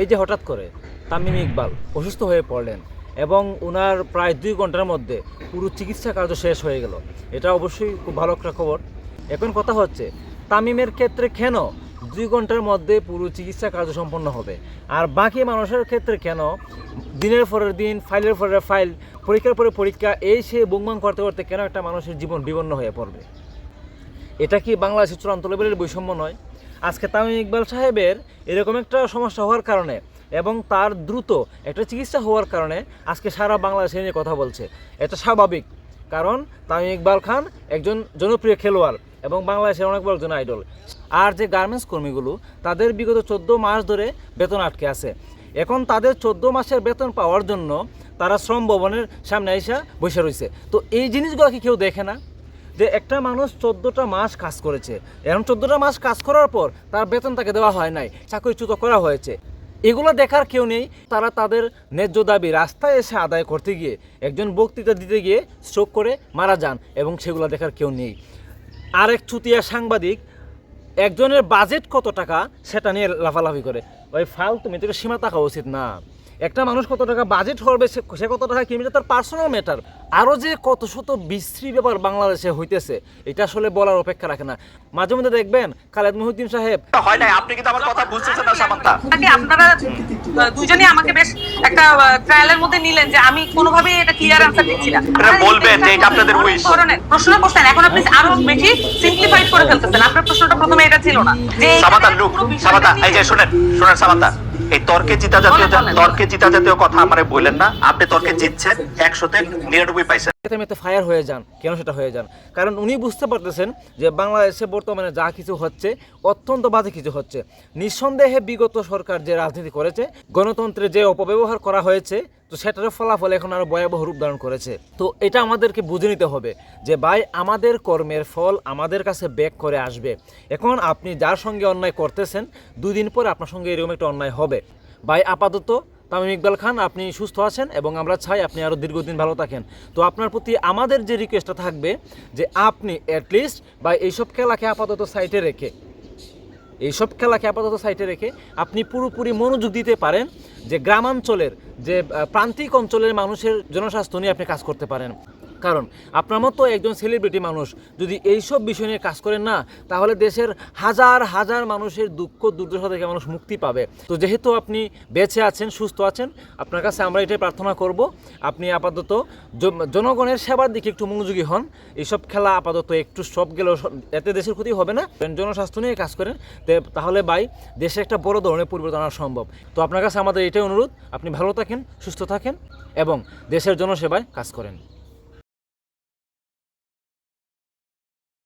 এই যে হঠাৎ করে তামিম ইকবাল অসুস্থ হয়ে পড়লেন এবং ওনার প্রায় দুই ঘণ্টার মধ্যে পুরো চিকিৎসা কার্য শেষ হয়ে গেল। এটা অবশ্যই খুব ভালো একটা খবর। এখন কথা হচ্ছে, তামিমের ক্ষেত্রে কেন দুই ঘণ্টার মধ্যে পুরো চিকিৎসা কার্য সম্পন্ন হবে? আর বাকি মানুষের ক্ষেত্রে কেন দিনের পরের দিন, ফাইলের পরের ফাইল, পরীক্ষার পরে পরীক্ষা, এই সে বুংবাং করতে করতে কেন একটা মানুষের জীবন বিপন্ন হয়ে পড়বে? এটা কি বাংলাদেশের চূড়ান্ত লেভেলের বৈষম্য নয়? আজকে তামিম ইকবাল সাহেবের এরকম একটা সমস্যা হওয়ার কারণে এবং তার দ্রুত একটা চিকিৎসা হওয়ার কারণে আজকে সারা বাংলাদেশে নিয়ে কথা বলছে। এটা স্বাভাবিক, কারণ তামিম ইকবাল খান একজন জনপ্রিয় খেলোয়াড় এবং বাংলাদেশের অনেক বড় একজন আইডল। আর যে গার্মেন্টস কর্মীগুলো, তাদের বিগত চোদ্দ মাস ধরে বেতন আটকে আছে। এখন তাদের চোদ্দ মাসের বেতন পাওয়ার জন্য তারা শ্রম ভবনের সামনে আইসা বসে রয়েছে। তো এই জিনিসগুলো কি কেউ দেখে না? যে একটা মানুষ চোদ্দোটা মাস কাজ করেছে। এখন চোদ্দোটা মাস কাজ করার পর তার বেতন তাকে দেওয়া হয় নাই, চাকরিচ্যুত করা হয়েছে। এগুলো দেখার কেউ নেই, তারা তাদের ন্যায্য দাবি রাস্তায় এসে আদায় করতে গিয়ে, একজন বক্তৃতা দিতে গিয়ে স্ট্রোক করে মারা যান এবং সেগুলো দেখার কেউ নেই। আরেক চুতিয়া সাংবাদিক, একজনের বাজেট কত টাকা সেটা নিয়ে লাফালাফি করে। ওই ফালতু মেয়েদের সীমা থাকা উচিত না। একটা মানুষ কত টাকা বাজেট হবে সে কত টাকা কিনবে তার পার্সোনাল ম্যাটার আরও যে কত শত বিশ্রী ব্যাপার বাংলাদেশে হইতেছে এটা আসলে বলার অপেক্ষা রাখে না। মাঝে মধ্যে দেখবেন খালেদ মহিউদ্দিন সাহেব হয় নাই আপনি কিন্তু আমার কথা বুঝতেছেন না সামান্তা। আপনারা দুজনেই আমাকে বেশ একটা ট্রায়ালের মধ্যে নিলেন যে আমি কোনোভাবেই এটা ক্লিয়ার আনসার দিচ্ছি না। বলবেন যে এটা আপনাদের। ধরনের প্রশ্ন করছেন। এখন আপনি আরও বেশি সিম্পলিফাইড করে ফেলতেছেন। আপনার প্রশ্নটা প্রথমে এটা ছিল না। যে সামান্তা লুক সামান্তা এই যে শুনেন শুনেন সামান্তা। এই তর্কে জিতা জাতীয়। তর্কে জিতা জাতীয় কথা আমারে বলেন না। আপনি তর্কে জিতছেন একশোতে নিরানব্বই পাইছেন। ফায়ার হয়ে যান কেন সেটা হয়ে যান? কারণ উনি বুঝতে পারতেছেন যে বাংলাদেশে বর্তমানে যা কিছু হচ্ছে অত্যন্ত বাজে কিছু হচ্ছে। নিঃসন্দেহে বিগত সরকার যে রাজনীতি করেছে গণতন্ত্রে যে অপব্যবহার করা হয়েছে তো সেটার ফলাফল এখন আরও ভয়াবহ রূপ ধারণ করেছে। তো এটা আমাদেরকে বুঝে নিতে হবে যে ভাই, আমাদের কর্মের ফল আমাদের কাছে ব্যাক করে আসবে। এখন আপনি যার সঙ্গে অন্যায় করতেছেন, দুদিন পরে আপনার সঙ্গে এরকম একটা অন্যায় হবে। ভাই, আপাতত তামিম ইকবাল খান, আপনি সুস্থ আছেন এবং আমরা চাই আপনি আরও দীর্ঘদিন ভালো থাকেন। তো আপনার প্রতি আমাদের যে রিকোয়েস্টটা থাকবে যে আপনি অ্যাটলিস্ট বা এইসব খেলাকে আপাতত সাইটে রেখে এইসব খেলাকে আপাতত সাইটে রেখে আপনি পুরোপুরি মনোযোগ দিতে পারেন যে গ্রামাঞ্চলের, যে প্রান্তিক অঞ্চলের মানুষের জনস্বাস্থ্য নিয়ে আপনি কাজ করতে পারেন। কারণ আপনার মতো একজন সেলিব্রিটি মানুষ যদি এইসব বিষয় নিয়ে কাজ করেন না, তাহলে দেশের হাজার হাজার মানুষের দুঃখ, দুর্দশা থেকে মানুষ মুক্তি পাবে। তো যেহেতু আপনি বেঁচে আছেন, সুস্থ আছেন, আপনার কাছে আমরা এটাই প্রার্থনা করব, আপনি আপাতত জনগণের সেবার দিকে একটু মনোযোগী হন। এইসব খেলা আপাতত একটু সব গেলেও এতে দেশের ক্ষতি হবে না। জনস্বাস্থ্য নিয়ে কাজ করেন তাহলে ভাই দেশে একটা বড় ধরনের পরিবর্তন আনা সম্ভব। তো আপনার কাছে আমাদের এটাই অনুরোধ, আপনি ভালো থাকেন, সুস্থ থাকেন এবং দেশের জনসেবায় কাজ করেন।